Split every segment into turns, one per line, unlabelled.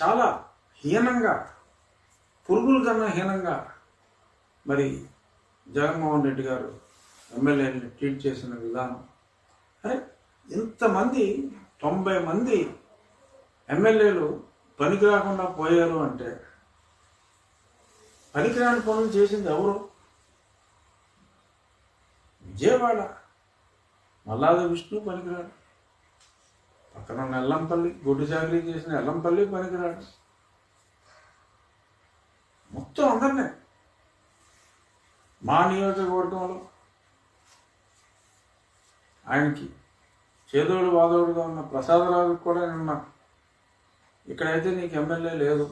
చాలా హీనంగా పురుగుల కన్నా హీనంగా మరి జగన్మోహన్ రెడ్డి గారు ఎమ్మెల్యేని ట్రీట్ చేసిన విధానం. అరే ఇంతమంది తొంభై మంది ఎమ్మెల్యేలు పనికి రాకుండా పోయారు అంటే పనికిరాని పనులు చేసింది ఎవరు? విజయవాడ మల్లాద విష్ణు పనికిరాడు. పక్కన ఉన్న ఎల్లంపల్లి గుడ్డు చాకరీ చేసిన ఎల్లంపల్లి పనికిరాడు మొత్తం అందరినీ. మా నియోజకవర్గంలో ఆయనకి చేదోడు వాదోడుగా ఉన్న ప్రసాదరావుకి కూడా నిన్న ఇక్కడైతే నీకు ఎమ్మెల్యే లేదు.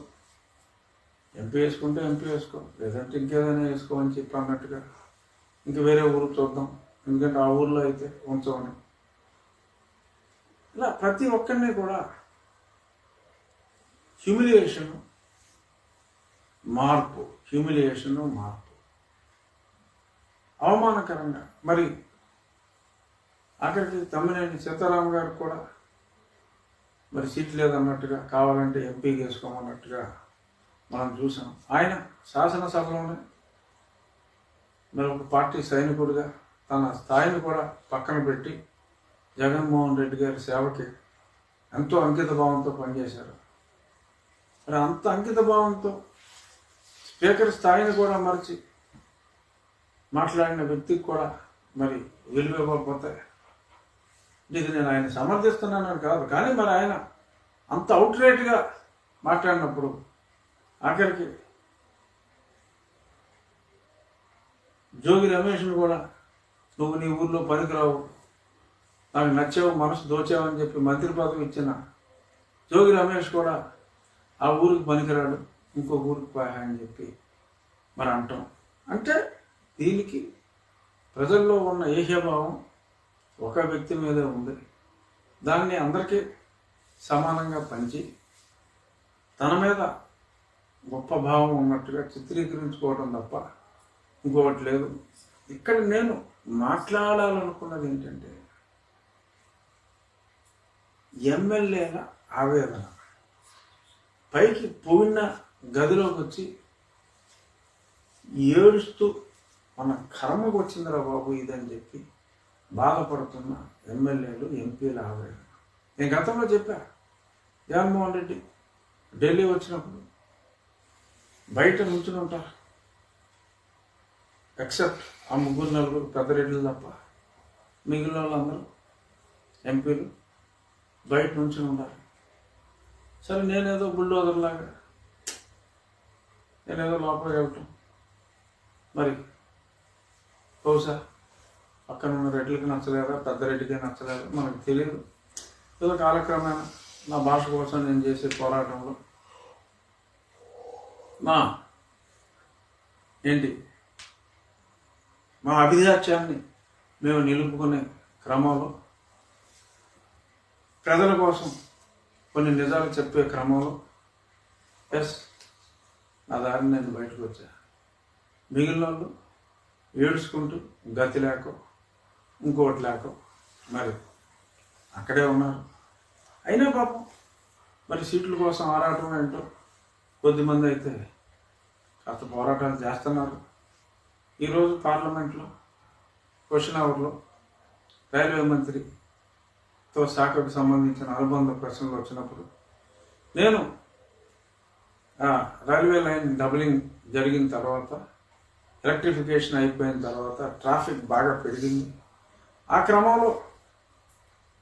ఎంపీ వేసుకుంటే ఎంపీ వేసుకో లేదంటే ఇంకేదైనా వేసుకోమని చెప్పి అన్నట్టుగా ఇంక వేరే ఊరు చూద్దాం. ఎందుకంటే ఆ ఊర్లో అయితే ఉంచమని. ఇలా ప్రతి ఒక్కరిని కూడా హ్యూమిలియేషన్ మార్పు హ్యూమిలియేషన్ మార్పు. అవమానకరంగా. మరి అక్కడికి తమ్మినేని సీతారాం గారు కూడా మరి సీట్ లేదన్నట్టుగా కావాలంటే ఎంపీ చేసుకోమన్నట్టుగా మనం చూసాం. ఆయన శాసనసభలోనే మరి ఒక పార్టీ సైనికుడిగా తన స్థాయిని కూడా పక్కన పెట్టి జగన్మోహన్ రెడ్డి గారి సేవకి ఎంతో అంకిత భావంతో పనిచేశారు. మరి అంత అంకిత భావంతో స్పీకర్ స్థాయిని కూడా మరిచి మాట్లాడిన వ్యక్తికి కూడా మరి విలువ ఇవ్వకపోతే ఇది నేను ఆయన సమర్థిస్తున్నానని కాదు. కానీ మరి ఆయన అంత అవుట్ రేట్గా మాట్లాడినప్పుడు ఆఖరికి జోగి రమేష్ని కూడా నువ్వు నీ ఊర్లో పనికిరావు. నాకు నచ్చావు మనసు దోచావని అని చెప్పి మంత్రి పదవి ఇచ్చిన జోగి రమేష్ కూడా ఆ ఊరికి పనికిరాడు ఇంకో ఊరికి పోయా అని చెప్పి మరి అంటాం. అంటే దీనికి ప్రజల్లో ఉన్న ఏహ్యభావం ఒక వ్యక్తి మీదే ఉంది. దాన్ని అందరికీ సమానంగా పంచి తన మీద గొప్ప భావం ఉన్నట్టుగా చిత్రీకరించుకోవడం తప్ప ఇంకొకటి లేదు. ఇక్కడ నేను మాట్లాడాలనుకున్నది ఏంటంటే ఎమ్మెల్యేల ఆవేదన. పైకి పోయిన గదిలోకి వచ్చి ఏడుస్తూ మన కర్మకు వచ్చిందిరా బాబు ఇదని చెప్పి బాధపడుతున్న ఎమ్మెల్యేలు ఎంపీల ఆవేదన. నేను గతంలో చెప్పా జగన్మోహన్ రెడ్డి ఢిల్లీ వచ్చినప్పుడు బయట నుంచుని ఉంటారు ఎక్సెప్ట్ ఆ ముగ్గురు నలుగురు పెద్ద రెడ్లు తప్ప మిగిలిన వాళ్ళందరూ ఎంపీలు బయట నుంచి ఉండాలి సరే నేనేదో బుల్డోజర్ లాగా నేనేదో లోపలికి వెళ్ళటం మరి బహుశా పక్కన ఉన్న రెడ్లకి నచ్చలేదా పెద్ద రెడ్డికి నచ్చలేదా మనకు తెలియదు. ఏదో కాలక్రమేణ నా భాష కోసం నేను చేసే పోరాటంలో. మా ఏంటి? మా అభిజాత్యాన్ని మేము నిలుపుకునే క్రమంలో ప్రజల కోసం కొన్ని నిజాలు చెప్పే క్రమంలో ఎస్ నా దారిని నేను బయటకు వచ్చా. మిగిలిన వాళ్ళు ఏడుచుకుంటూ గతి లేక ఇంకోటి లేక మరి అక్కడే ఉన్నారు. అయినా పాపం మరి సీట్ల కోసం ఆరాటం ఏంటో కొద్దిమంది అయితే కాస్త పోరాటాలు చేస్తున్నారు. ఈరోజు పార్లమెంట్లో క్వశ్చన్ అవర్లో రైల్వే మంత్రి తో శాఖకు సంబంధించిన అనుబంధ ప్రశ్నలు వచ్చినప్పుడు నేను రైల్వే లైన్ డబులింగ్ జరిగిన తర్వాత ఎలక్ట్రిఫికేషన్ అయిపోయిన తర్వాత ట్రాఫిక్ బాగా పెరిగింది. ఆ క్రమంలో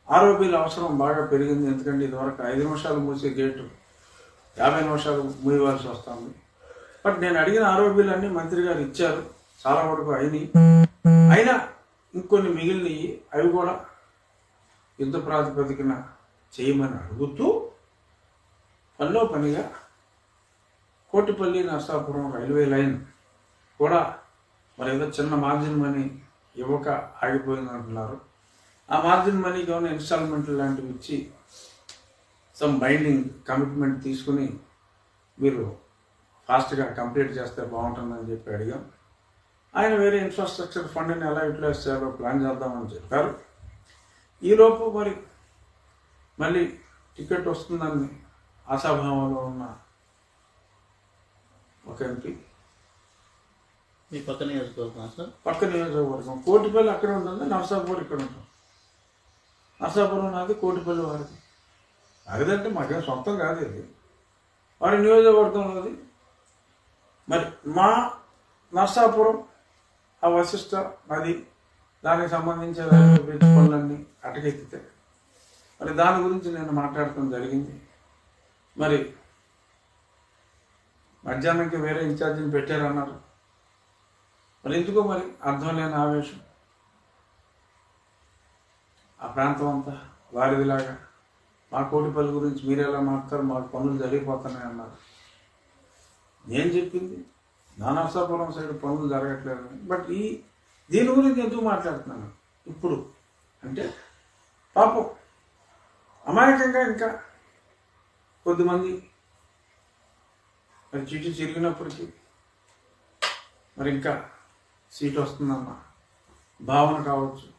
ఆరోపీల అవసరం బాగా పెరిగింది. ఎందుకంటే ఇదివరకు ఐదు నిమిషాలు మూసే గేటు యాభై నిమిషాలు మూయవలసి వస్తుంది. బట్ నేను అడిగిన ఆరోపీలన్నీ మంత్రి గారు ఇచ్చారు. చాలా వరకు అయినాయి. అయినా ఇంకొన్ని మిగిలినవి అవి కూడా యుద్ధ ప్రాతిపదికన చేయమని అడుగుతూ పనిలో పనిగా కోటిపల్లి నర్సాపురం రైల్వే లైన్ కూడా మరి ఏదో చిన్న మార్జిన్ మనీ ఇవ్వక ఆగిపోయింది అంటున్నారు. ఆ మార్జిన్ మనీకి ఏమైనా ఇన్స్టాల్మెంట్ లాంటివి ఇచ్చి సమ్ బైండింగ్ కమిట్మెంట్ తీసుకుని మీరు ఫాస్ట్గా కంప్లీట్ చేస్తే బాగుంటుందని చెప్పి అడిగాం. ఆయన వేరే ఇన్ఫ్రాస్ట్రక్చర్ ఫండ్ని ఎలా యూటిలైజ్ చేయాలో ప్లాన్ చేద్దామని చెప్పారు. ఈలోపు మరి మళ్ళీ టికెట్ వస్తుందని ఆశాభావంలో ఉన్న ఒక ఎంపీ.
మీ పక్క నియోజకవర్గం సార్?
పక్క నియోజకవర్గం. కోటిపల్లి అక్కడ ఉంటుంది నరసాపురం ఇక్కడ ఉంటుంది. నరసాపురం నాది కోటిపల్లి వాడిది అదిదంటే మాకేం సొంతం కాదు ఇది. వాడి నియోజకవర్గంలోది. మరి మా నరసాపురం ఆ వశిష్ట నది దానికి సంబంధించిన బ్రిడ్జ్ పనులన్నీ అటకెత్తితే. మరి దాని గురించి నేను మాట్లాడటం జరిగింది. మరి మధ్యాహ్నంకి వేరే ఇన్ఛార్జిని పెట్టారన్నారు. మరి ఎందుకో మరి అర్థం లేని ఆవేశం. ఆ ప్రాంతం అంతా వారిదిలాగా. మా కోటిపల్లి గురించి మీరు ఎలా మాట్లాడతారు మాకు పనులు జరిగిపోతున్నాయి అన్నారు. నేను చెప్పింది నానాసాపురం సైడ్ పనులు జరగట్లేదు. బట్ ఈ దీని గురించి ఎందుకు మాట్లాడుతున్నాను? ఇప్పుడు అంటే పాపం అమాయకంగా ఇంకా కొద్దిమంది మరి చిట్టి చిరిగినప్పటికీ మరి ఇంకా సీట్ వస్తుందన్న భావన కావచ్చు.